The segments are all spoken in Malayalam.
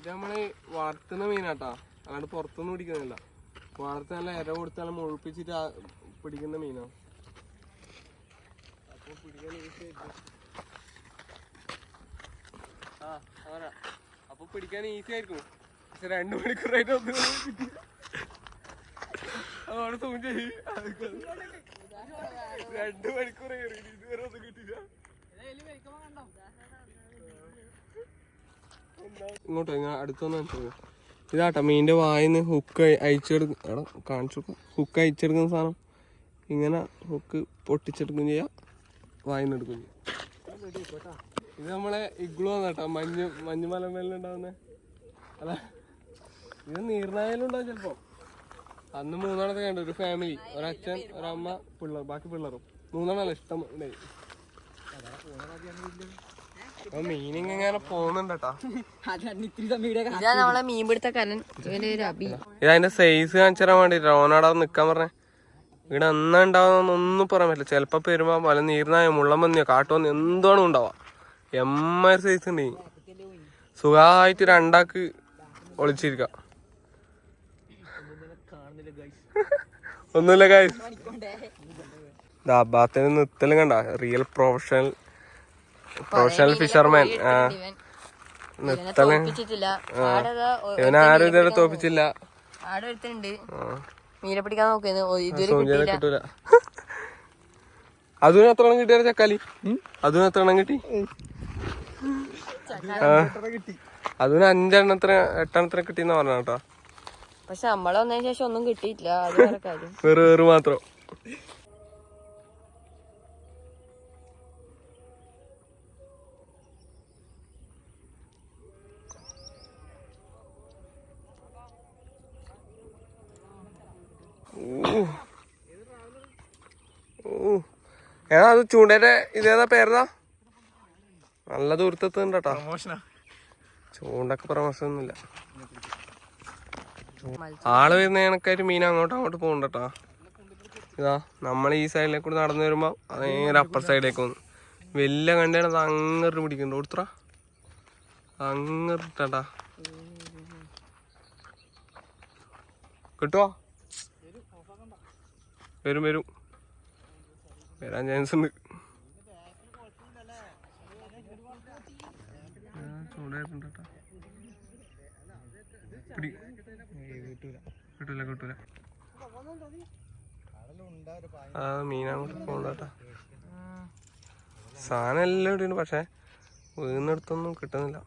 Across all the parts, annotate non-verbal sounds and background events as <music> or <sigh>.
ഇത് നമ്മൾ വളർത്തുന്ന മീനാട്ടാ. അല്ലാണ്ട് പുറത്തൊന്നും പിടിക്കുന്നില്ല. വളർത്തി നല്ല ഇര കൊടുത്ത് നല്ല മുഴുപ്പിച്ചിട്ട് പിടിക്കുന്ന മീനാ. അപ്പൊ പിടിക്കാൻ. ആ അങ്ങനെ പിടിക്കാൻ ഈസി ആയിരിക്കും. പക്ഷെ രണ്ടു മണിക്കൂറായിട്ട് ഒന്നും അതോടെ സൂം ചെയ്യും രണ്ടു മണിക്കൂർ ഇതുവരെ ഒന്നും കിട്ടിയില്ല. ഇങ്ങോട്ടോ ഇങ്ങനെ അടുത്തൊന്നും ഇതാട്ടോ മീനിന്റെ വായിന്ന് ഹുക്ക് അയച്ചെടുക്കും എടാ കാണിച്ചു ഹുക്ക് അയച്ചെടുക്കുന്ന സാധനം. ഇങ്ങനെ ഹുക്ക് പൊട്ടിച്ചെടുക്കും ചെയ്യാം. വായിന്ന് എടുക്കും ചെയ്യാം. ഇത് നമ്മളെ ഇഗ്ലു കേട്ടോ മഞ്ഞ് മഞ്ഞ് മലമേലുണ്ടാവുന്ന അല്ല ഇത് നീർനായാലും ഉണ്ടാവും ചിലപ്പോ. അന്ന് മൂന്നെണ്ണത്തെ കണ്ടു ഒരു ഫാമിലി ഒരച്ഛൻ ഒരമ്മ പിള്ളേർ ബാക്കി പിള്ളറും മൂന്നെണ്ണല്ല ഇഷ്ടം. ഉണ്ടായി ഇതാ നമ്മളെ മീൻപിടുത്തക്കാരൻ ഇവന്റെ ഒരു അബി. ഇത് സൈസ് കാണിച്ചു തരാൻ വേണ്ടി ഓനവിടെ നിക്കാൻ പറഞ്ഞേ. ഇവിടെ അന്ന ഉണ്ടാവുന്ന ഒന്നും പറയാൻ പറ്റില്ല. ചിലപ്പോ പെരുമാ പല നീർനായോ മുള്ളമ്പന്നിയോ കാട്ടുവന്നിയോ എന്താണ് ഉണ്ടാവാ. എമ്മ സൈസ് ഉണ്ട്. സുഖമായിട്ട് രണ്ടാക്ക് ഒളിച്ചിരിക്കാം. ഒന്നുമില്ല കാര്യം ദാബാത്തിന് നിർത്തലും കണ്ട. റിയൽ പ്രൊഫഷണൽ പ്രൊഫഷണൽ ഫിഷർമാൻ നിർത്തലും ഇവനാരും ഇതുവരെ തോപ്പിച്ചില്ല. ആടെ മീനെ പിടിക്കാൻ നോക്കുന്നു. ഇതുവരെ കിട്ടൂല. എത്ര എണ്ണം കിട്ടിയ ചക്കാലി അതിന് എത്ര എണ്ണം കിട്ടി? ആ. അതിന് അഞ്ചെണ്ണത്തിന് എട്ടെണ്ണത്തിന് കിട്ടിയെന്ന് പറഞ്ഞ കേട്ടോ. പക്ഷെ നമ്മളെ വന്നതിന് ശേഷം ഒന്നും കിട്ടിയിട്ടില്ല. വെറു വെറു മാത്രം. ഏതാ അത് ചൂണ്ടേന്റെ ഇതേതാ പേരതാ നല്ല ദൂരത്തെത്തുന്നുണ്ട് കേട്ടോ ചൂണ്ടൊക്കെ പ്രമോഷൻ ഒന്നുമില്ല ആൾ വരുന്ന കണക്കായിട്ട് മീൻ അങ്ങോട്ടും അങ്ങോട്ട് പോകണ്ടട്ടാ. കേട്ടോ ഇതാ നമ്മൾ ഈ സൈഡിലേക്ക് കൂടി നടന്നു വരുമ്പോ നേരെ അപ്പർ സൈഡിലേക്ക് വന്നു. വലിയ കണ്ടാണ് അത് അങ്ങോട്ട് പിടിക്കണ്ട കൊടുത്തറ അങ്ങോട്ടാ കിട്ടുവോ? വരും വരും. വരാൻ ചാൻസ് ഉണ്ട്. ആ, ചൂടായിട്ടുണ്ട് കേട്ടോ. പിടി. കിട്ടൂല. കിട്ടൂല ആ മീനങ്ങോട്ട് പോകണ്ടട്ടാ സാധനം എല്ലാം ഇവിടെയുണ്ട് പക്ഷെ വീണെടുത്തൊന്നും കിട്ടുന്നില്ല.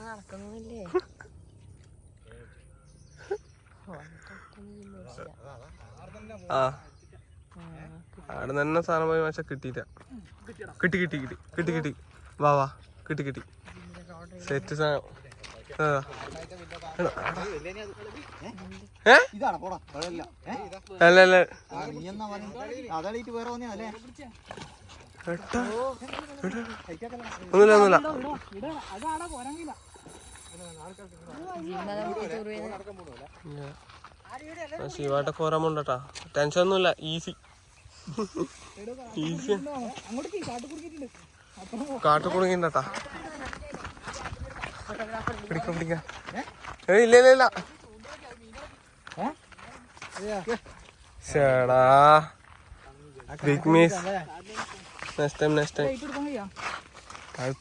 നടക്കുന്നില്ലേ <laughs> ആ. അവിടെ തന്നെ സാധനം പോയി പക്ഷെ കിട്ടിയില്ല. കിട്ടി കിട്ടി കിട്ടി കിട്ടി കിട്ടി. വാ വാ. കിട്ടി കിട്ടി. സെറ്റ് സാധനം. ആ. ഇതാണ് പോടാ കുഴപ്പമില്ല അല്ല. ഒന്നുമില്ല ഒന്നുമില്ല. ശിവാട്ട കോരാമുണ്ടട്ടാ ടെൻഷൻ ഒന്നുമില്ല. ഈസി ഈസി കാട്ടു കുടുങ്ങിണ്ടാ പിടിക്കാം പിടിക്കാം. ഇല്ല ഇല്ല ഇല്ല. ചേടാ. Big miss next time next time അത്